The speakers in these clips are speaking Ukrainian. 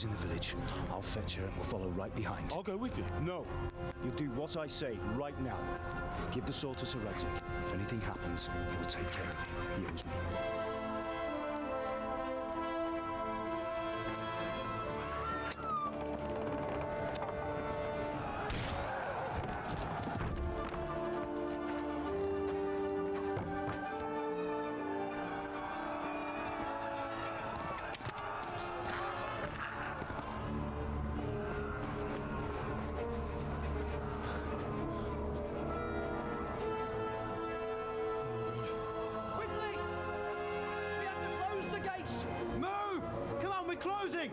Emma's in the village. I'll fetch her and we'll follow right behind. I'll go with you. No, you do what I say right now. Give the sword to Sir. If anything happens, he'll take care of you. He owes me. Closing!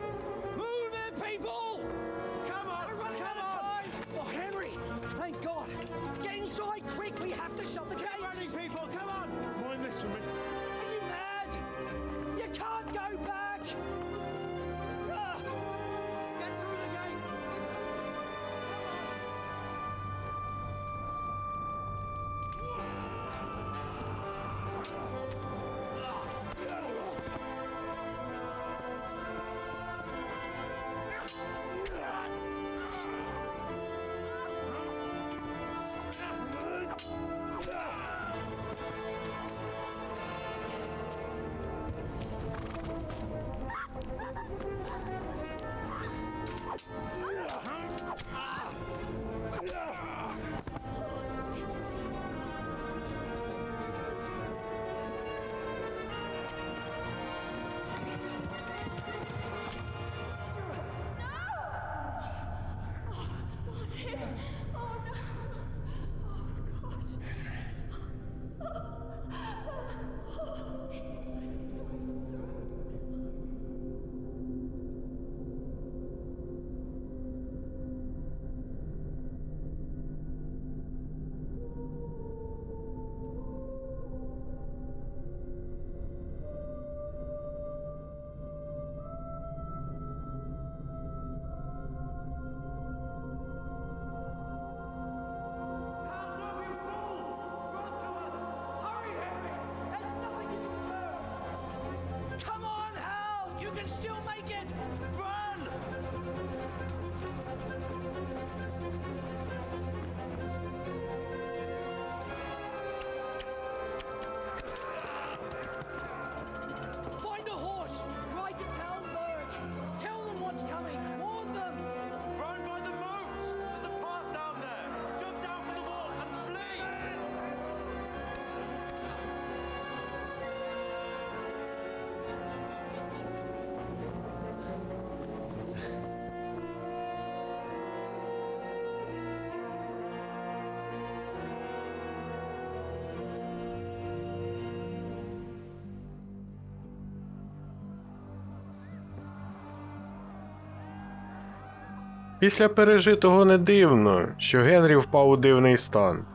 Move it, people! Come on! We're running come on! time! Oh, Henry! Thank God! Get inside, quick! We have to shut the gates! Keep running, people! Come on! Mind this for me. Are you mad? You can't go back! Після пережитого не дивно, що Генрі впав у дивний стан.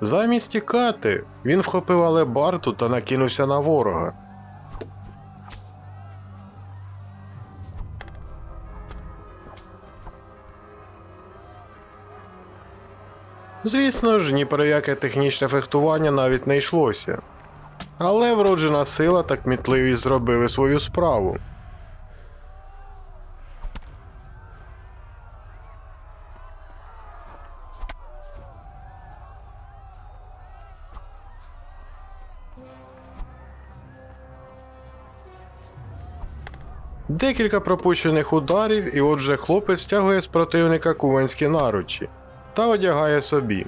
Замість тікати, він вхопив алебарту та накинувся на ворога. Звісно ж, ні про яке технічне фехтування навіть не йшлося. Але вроджена сила та кмітливість зробили свою справу. Декілька пропущених ударів, і отже хлопець стягує з противника куванські наручі та одягає собі,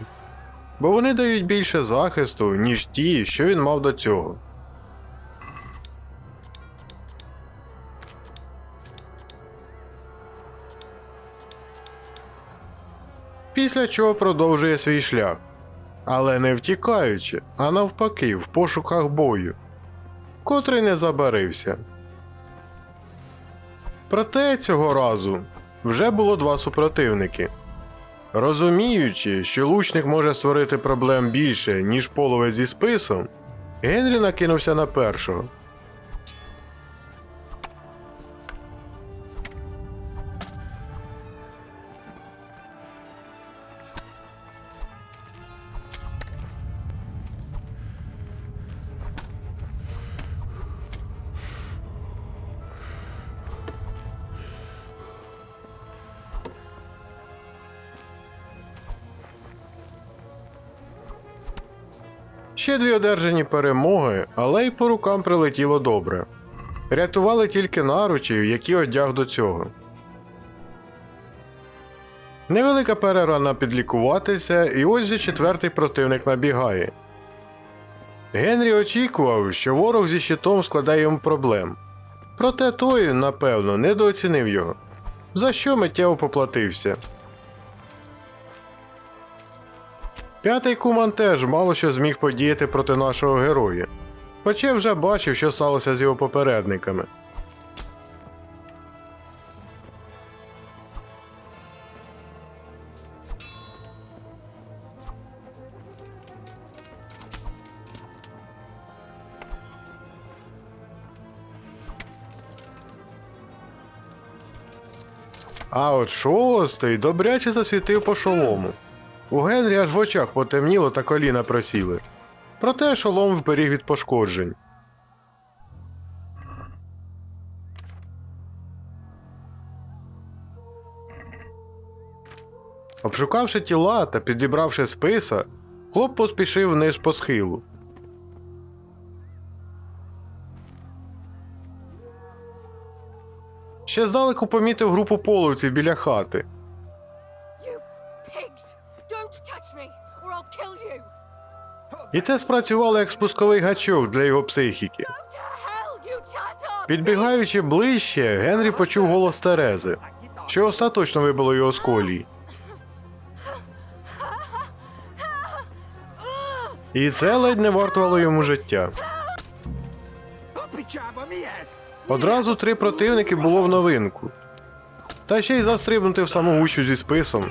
бо вони дають більше захисту, ніж ті, що він мав до цього. Після чого продовжує свій шлях, але не втікаючи, а навпаки, в пошуках бою, котрий не забарився. Проте цього разу вже було два супротивники. Розуміючи, що лучник може створити проблем більше, ніж половець зі списом, Генрі накинувся на першого. Дві одержані перемоги, але й по рукам прилетіло добре. Рятували тільки наручі, які одяг до цього. Невелика перерва на підлікуватися, і ось же четвертий противник набігає. Генрі очікував, що ворог зі щитом складає йому проблем. Проте той, напевно, недооцінив його, за що миттєво поплатився. П'ятий куман теж мало що зміг подіяти проти нашого героя, хоча вже бачив, що сталося з його попередниками. А от шостий добряче засвітив по шолому. У Генрі аж в очах потемніло та коліна просіли. Проте шолом вберіг від пошкоджень. Обшукавши тіла та підібравши списа, хлоп поспішив вниз по схилу. Ще здалеку помітив групу половців біля хати. І це спрацювало як спусковий гачок для його психіки. Підбігаючи ближче, Генрі почув голос Терези, що остаточно вибило його з колії. І це ледь не вартувало йому життя. Одразу три противники було в новинку. Та ще й застрибнути в саму гущу зі списом.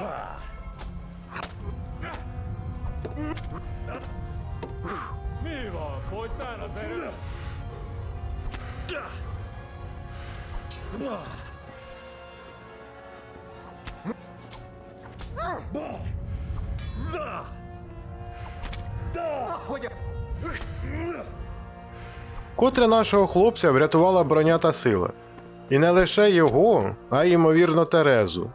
Котре нашого хлопця врятувала броня та сила. І не лише його, а й, ймовірно, Терезу.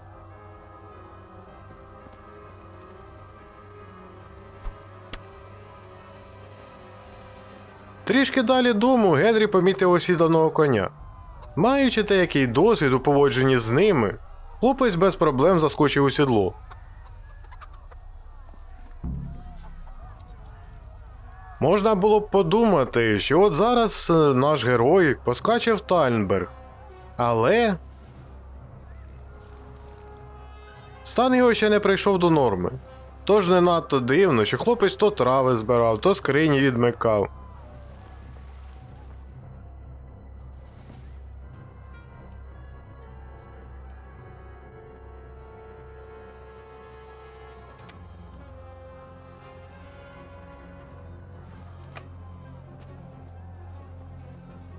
Трішки далі дому Генрі помітив осіданого коня. Маючи деякий досвід у поводженні з ними, хлопець без проблем заскочив у сідло. Можна було б подумати, що от зараз е, наш герой поскаче в Тальнберг. Але. Стан його ще не прийшов до норми. Тож не надто дивно, що хлопець то трави збирав, то скрині відмикав.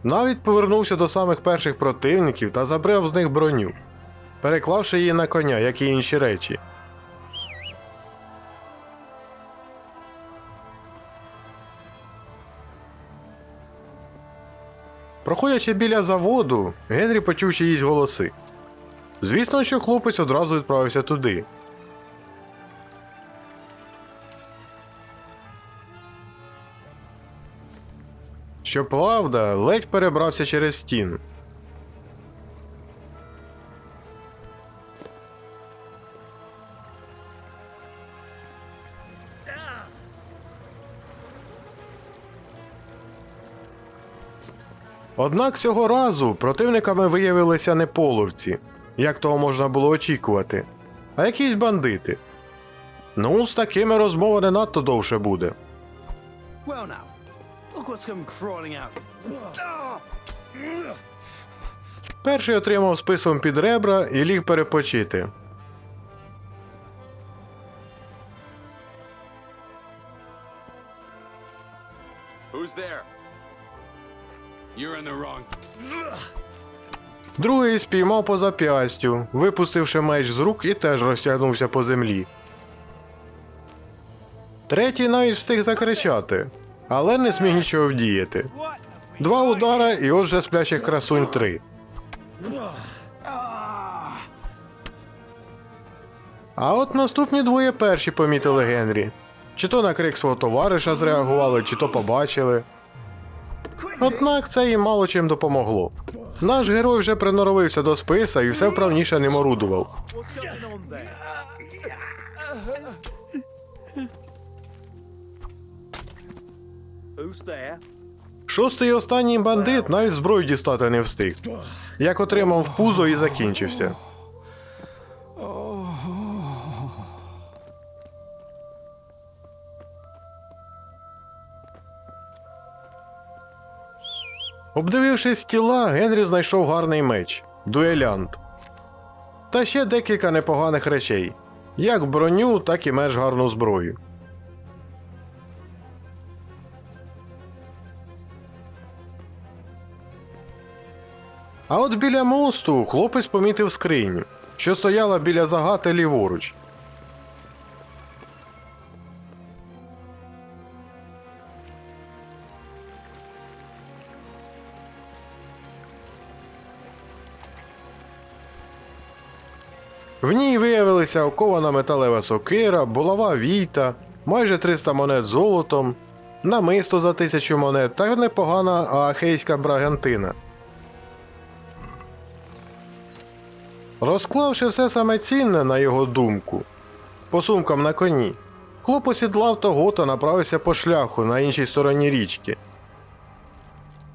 Навіть повернувся до самих перших противників та забрав з них броню, переклавши її на коня, як і інші речі. Проходячи біля заводу, Генрі почув чиїсь голоси. Звісно, що хлопець одразу відправився туди. Щоправда, ледь перебрався через стіну. Однак цього разу противниками виявилися не половці, як того можна було очікувати, а якісь бандити. Ну, з такими розмова не надто довше буде. Well, now, look what's come crawling out. Перший отримав списом під ребра і ліг перепочити. Who's there? You're in the wrong. Другий спіймав по зап'ястю, випустивши меч з рук і теж розтягнувся по землі. Третій навіть встиг закричати, але не зміг нічого вдіяти. Два удара і от вже сплячих красунь три. А от наступні двоє перші помітили Генрі. Чи то на крик свого товариша зреагували, чи то побачили. Однак це їм мало чим допомогло. Наш герой вже приноровився до списа і все вправніше ним орудував. Шостий і останній бандит навіть зброю дістати не встиг. Як отримав пузо і закінчився. Обдивившись тіла, Генрі знайшов гарний меч дуелянт. Та ще декілька непоганих речей, як броню, так і меж гарну зброю. А от біля мосту хлопець помітив скриню, що стояла біля загати ліворуч. В ній виявилися окована металева сокира, булава війта, майже 300 монет золотом, намисто за тисячу монет та непогана аахейська брагантина. Розклавши все саме цінне, на його думку, по сумкам на коні, хлоп осідлав того та направився по шляху на іншій стороні річки.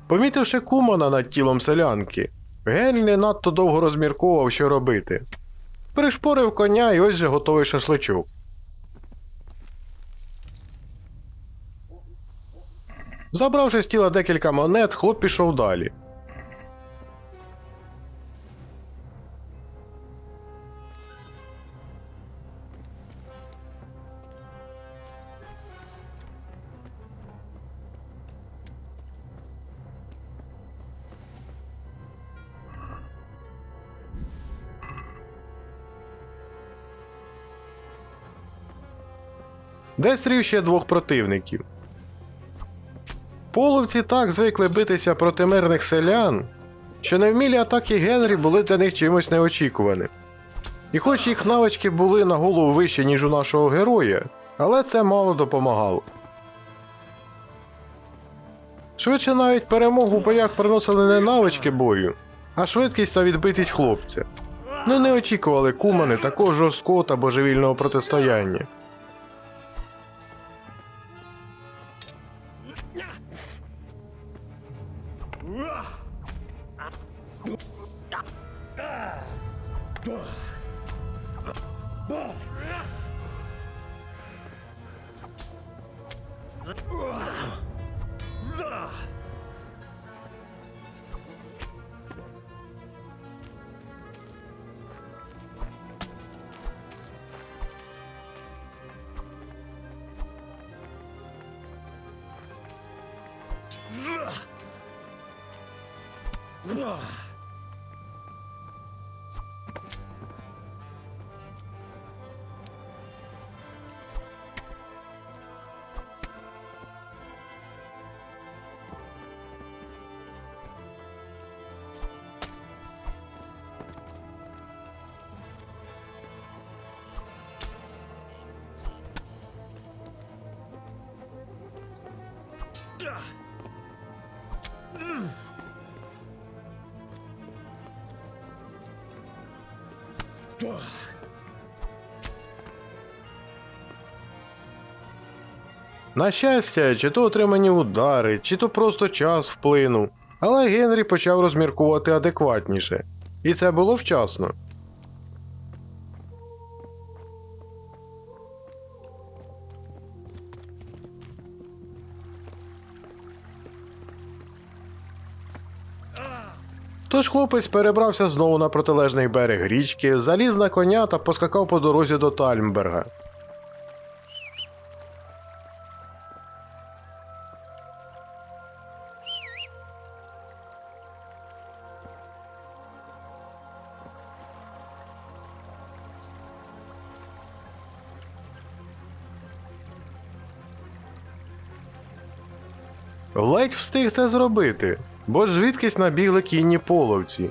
Помітивши кумана над тілом селянки, Генрі не надто довго розмірковував, що робити. Пришпорив коня і ось же готовий шашличок. Забравши з тіла декілька монет, хлоп пішов далі. Де стрів ще двох противників. Половці так звикли битися проти мирних селян, що невмілі атаки Генрі були для них чимось неочікуваним. І хоч їх навички були на голову вище, ніж у нашого героя, але це мало допомагало. Швидше навіть перемогу в боях приносили не навички бою, а швидкість та відбитість хлопця. Ну не очікували кумани такого жорсткого та божевільного протистояння. Ugh. На щастя, чи то отримані удари, чи то просто час вплинув. Але Генрі почав розміркувати адекватніше. І це було вчасно. Тож хлопець перебрався знову на протилежний берег річки, заліз на коня та поскакав по дорозі до Тальмберга. Ледь встиг це зробити, бо ж звідкись набігли кінні половці.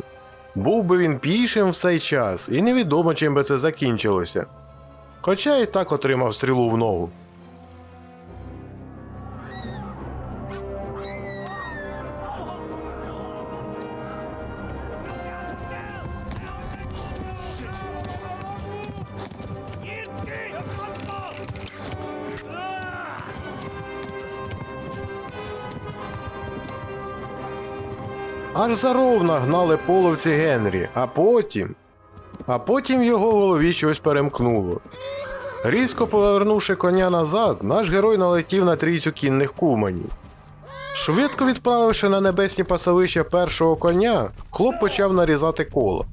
Був би він пішим в цей час, і невідомо чим би це закінчилося. Хоча і так отримав стрілу в ногу. Аж заровна гнали половці Генрі, а потім. А потім в його голові щось перемкнуло. Різко повернувши коня назад, наш герой налетів на трійцю кінних куманів. Швидко відправивши на небесні пасовища першого коня, хлоп почав нарізати коло,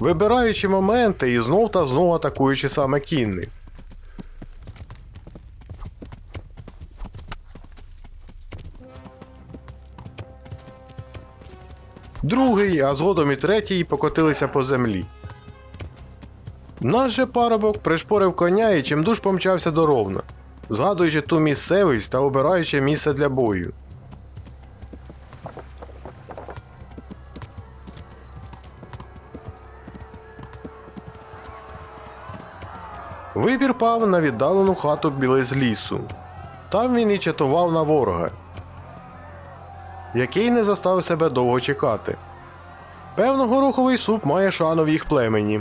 вибираючи моменти і знов та знов атакуючи саме кінних. Другий, а згодом і третій покотилися по землі. Наш же парубок пришпорив коня і чимдуж помчався до ровна, згадуючи ту місцевість та обираючи місце для бою. Вибір пав на віддалену хату білиз лісу. Там він і чатував на ворога, який не застав себе довго чекати. Певно, гороховий суп має шану в їх племені.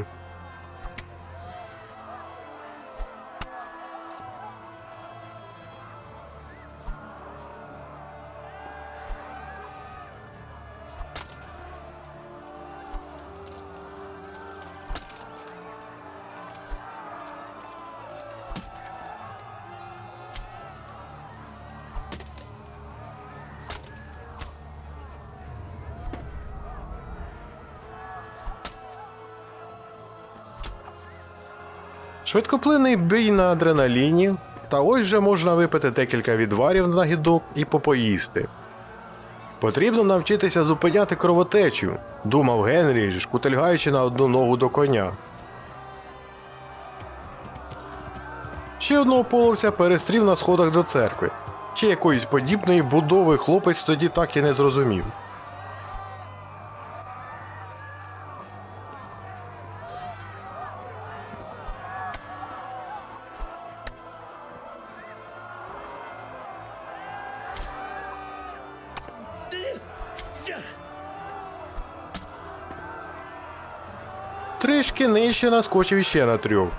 Швидкоплинний бій на адреналіні, та ось же можна випити декілька відварів на гідок і попоїсти. Потрібно навчитися зупиняти кровотечу, думав Генрі, шкутильгаючи на одну ногу до коня. Ще одного половця перестрів на сходах до церкви, чи якоїсь подібної будови хлопець тоді так і не зрозумів. Нижче наскочив іще на трьох.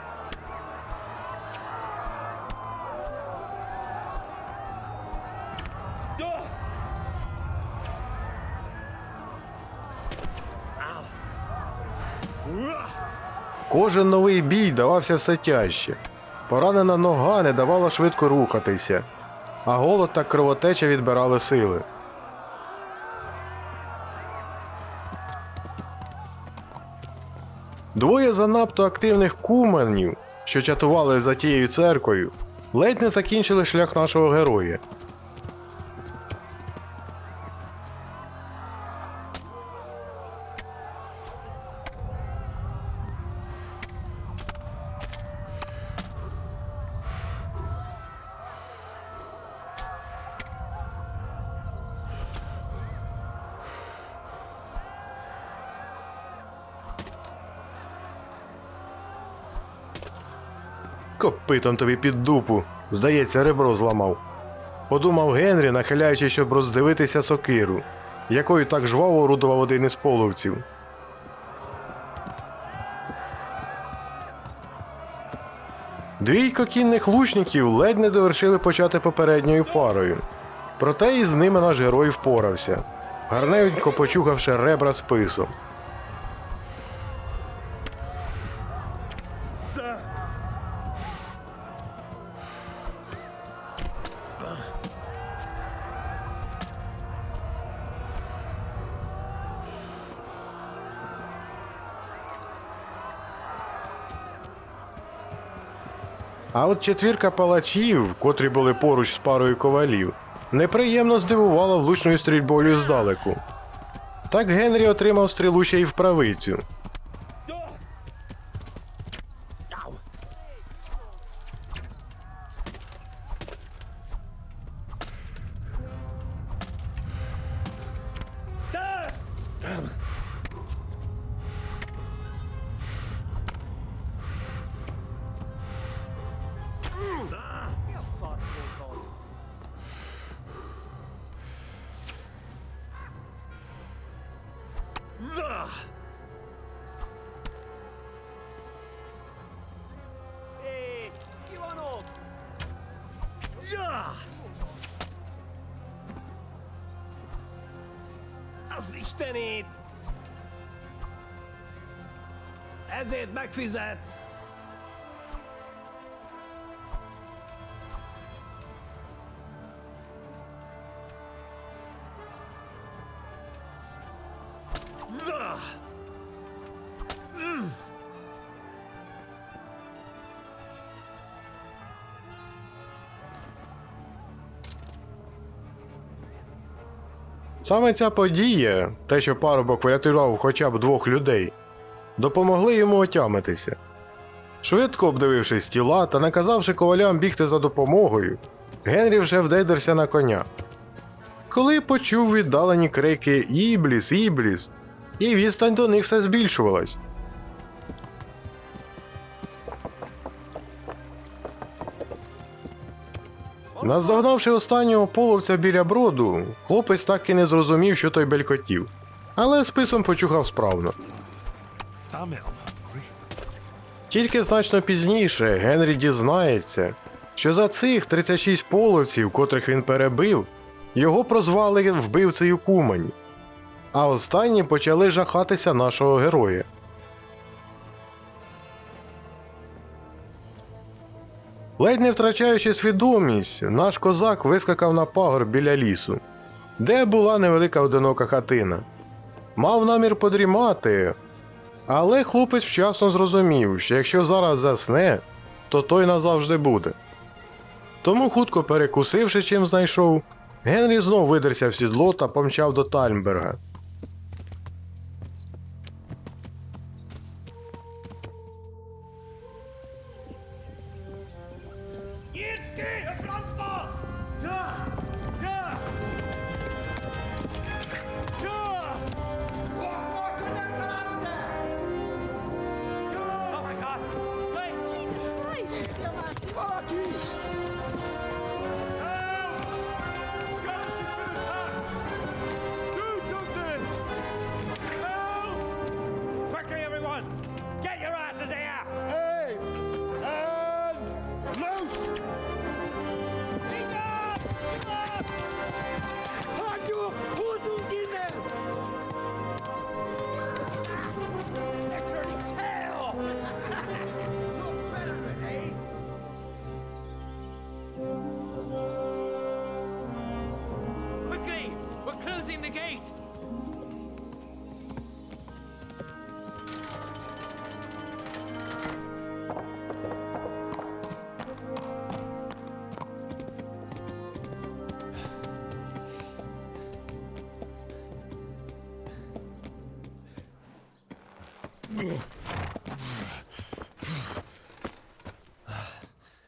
Кожен новий бій давався все тяжче. Поранена нога не давала швидко рухатися, а голод та кровотеча відбирали сили. Двоє занадто активних куманів, що чатували за тією церквою, ледь не закінчили шлях нашого героя. Копитом тобі під дупу. Здається, ребро зламав. Подумав Генрі, нахиляючи, щоб роздивитися сокиру, якою так жваво орудував один із половців. Двійко кінних лучників ледь не довершили почати попередньою парою. Проте і з ними наш герой впорався, гарненько почухавши ребра списом. А от четвірка палачів, котрі були поруч з парою ковалів, неприємно здивувала влучною стрільбою здалеку. Так Генрі отримав стрілу ще й в правицю. Istenét! Ezért megfizetsz! Саме ця подія, те, що парубок врятував хоча б двох людей, допомогли йому отямитися. Швидко обдивившись тіла та наказавши ковалям бігти за допомогою, Генрі вже вдейдерся на коня. Коли почув віддалені крики Ібліс, Ібліс, і відстань до них все збільшувалась. Наздогнавши останнього половця біля броду, хлопець так і не зрозумів, що той белькотів, але списом почухав справно. Тільки значно пізніше Генрі дізнається, що за цих 36 половців, котрих він перебив, його прозвали вбивцею Кумані. А останні почали жахатися нашого героя. Ледь не втрачаючи свідомість, наш козак вискакав на пагорб біля лісу, де була невелика одинока хатина. Мав намір подрімати, але хлопець вчасно зрозумів, що якщо зараз засне, то той назавжди буде. Тому, хутко перекусивши, чим знайшов, Генрі знов видерся в сідло та помчав до Тальмберга.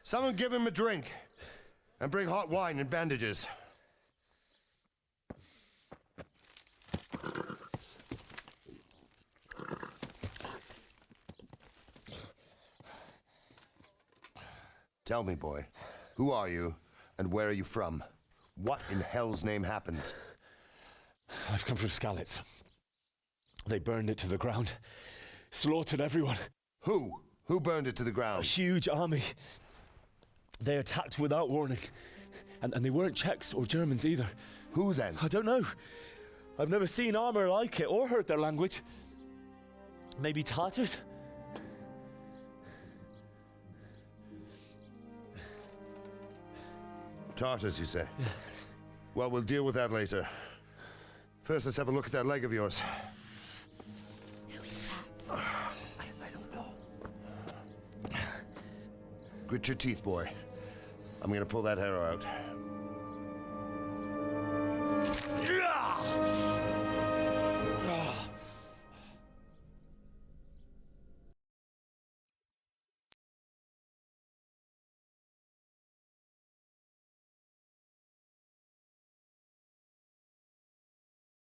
Someone give him a drink. And bring hot wine and bandages. Tell me, boy, who are you and where are you from? What in hell's name happened? I've come from Skalitz. They burned it to the ground, slaughtered everyone. Who? Who burned it to the ground? A huge army. They attacked without warning. And, and they weren't Czechs or Germans either. Who then? I don't know. I've never seen armor like it or heard their language. Maybe Tatars? Tartars, you say? Well, we'll deal with that later. First, let's have a look at that leg of yours. Grit your teeth, boy. I'm gonna pull that arrow out.